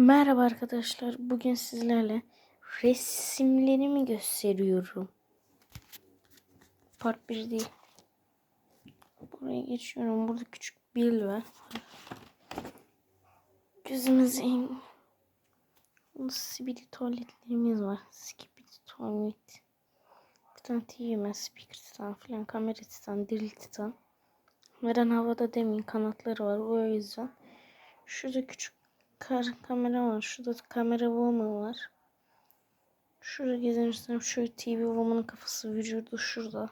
Merhaba arkadaşlar. Bugün sizlerle resimlerimi gösteriyorum. Part 1 değil. Buraya geçiyorum. Burada küçük bir var. Gözümüz en Sibidi tuvaletlerimiz var. Skibidi tuvalet. Bir tane TV speaker titan filan kamera titan, drill titan. Veren havada demin kanatları var. O yüzden. Şurada küçük kar kamera var. Şurada kamera woman var. Şurada gezinirsem şu TV woman'ın kafası vücudu şurada.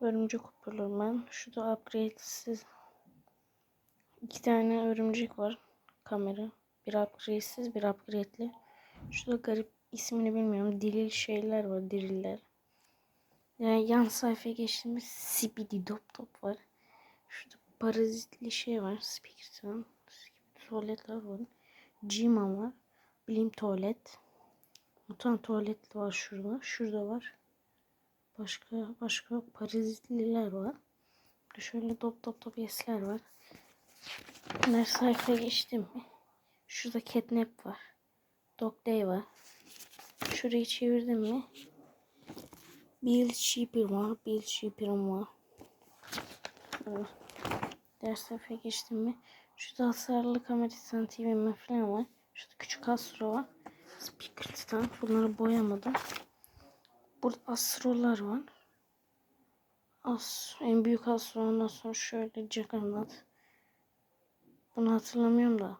Örümcek hoparlör ben. Şurada upgrade'siz iki tane örümcek var. Kamera. Bir upgrade'siz bir upgrade'li. Şurada garip ismini bilmiyorum. Diril şeyler var. Diriller. Yani yan sayfaya geçtiğimiz Sibidi Dop Top var. Şurada parazitli şey var. Speaker tuvaletler var. Cima var. Bilim tuvalet. Mutant tuvalet var şurada. Şurada var. Başka başka parazitliler var. Şöyle top top top yesler var. Her sayfaya geçtim mi? Şurada catnap var. Dog day var. Şurayı çevirdim mi? Bill Sheeper var. Bill Sheeper'ım var. Ders sayfaya geçtim mi? Şurada hasarlı kamera titan TV falan var. Şurada küçük astro var. Speaker titan. Bunları boyamadım. Burada astrolar var. As, en büyük astro ondan sonra şöyle Juggernaut. Bunu hatırlamıyorum da.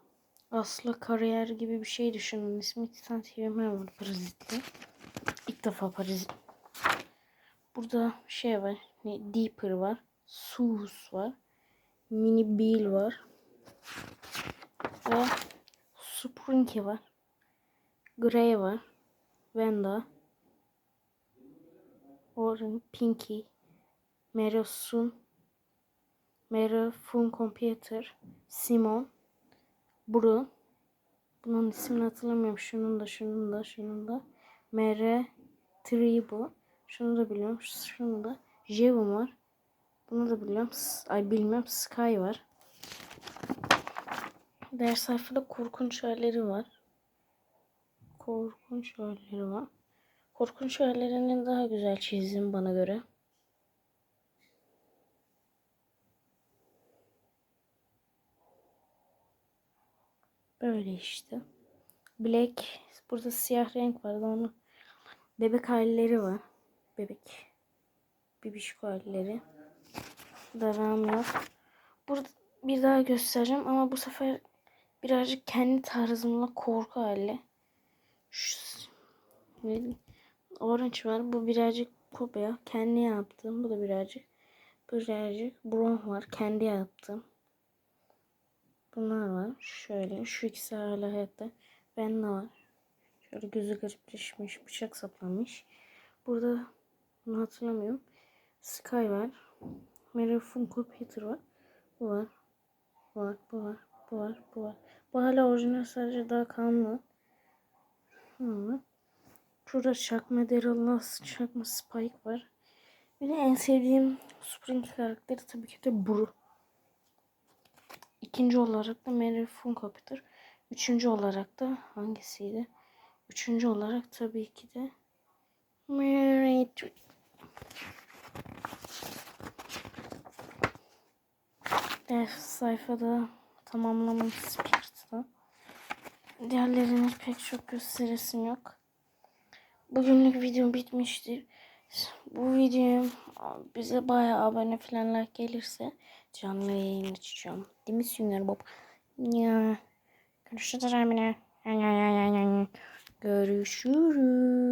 Aslı kariyer gibi bir şey düşünün. İsmi Titan TVM var parazitli. İlk defa parazit. Burada şey var. Ne, Deeper var. Sus var. Mini Bill var. Ve Sprinky var. Grey var. Venda. Orange, Pinky. Mero Sun. Mero Fun Computer. Simon. Bru. Bunun ismini hatırlamıyorum. Şunun da, şunun da, şunun da. Mere Tribu. Şunu da biliyorum. Şunu da. Jevon var. Bunu da biliyorum. Ay bilmiyorum. Sky var. Ders sayfada korkunç halleri var. Korkunç halleri var. Korkunç hallerini daha güzel çizdim bana göre. Böyle işte. Black. Burada siyah renk vardı onu. Bebek halleri var. Bebek. Bibişko halleri. Yok. Burada bir daha göstereceğim ama bu sefer birazcık kendi tarzımla korku hali. Şu, orange var. Bu birazcık kopya. Kendi yaptım. Bu da birazcık. Birazcık brown var. Kendi yaptım. Bunlar var. Şöyle. Şu ikisi hala hayatta. Ben de var. Şöyle gözü garipleşmiş. Bıçak saplamış. Burada bunu hatırlamıyorum. Sky var. Mary Funko Peter var. Bu var. Bu var. Bu var. Bu var. Bu var. Bu hala orijinal sadece daha kanlı. Hı. Şurada çakma Daryl'la çakma Spike var. Bir de en sevdiğim Spring karakteri tabii ki de Bru. İkinci olarak da Mary Funko Peter. Üçüncü olarak da hangisiydi? Üçüncü olarak tabii ki de Mary Ders sayfada tamamlamam Spirit'ta. Diğerlerini pek çok gösteresim yok. Bugünlük video bitmiştir. Bu video bize bayağı abone falan like gelirse canlı yayın açacağım. Değil mi Sünger Bob? Ya. Görüşürüz Emine. Görüşürüz.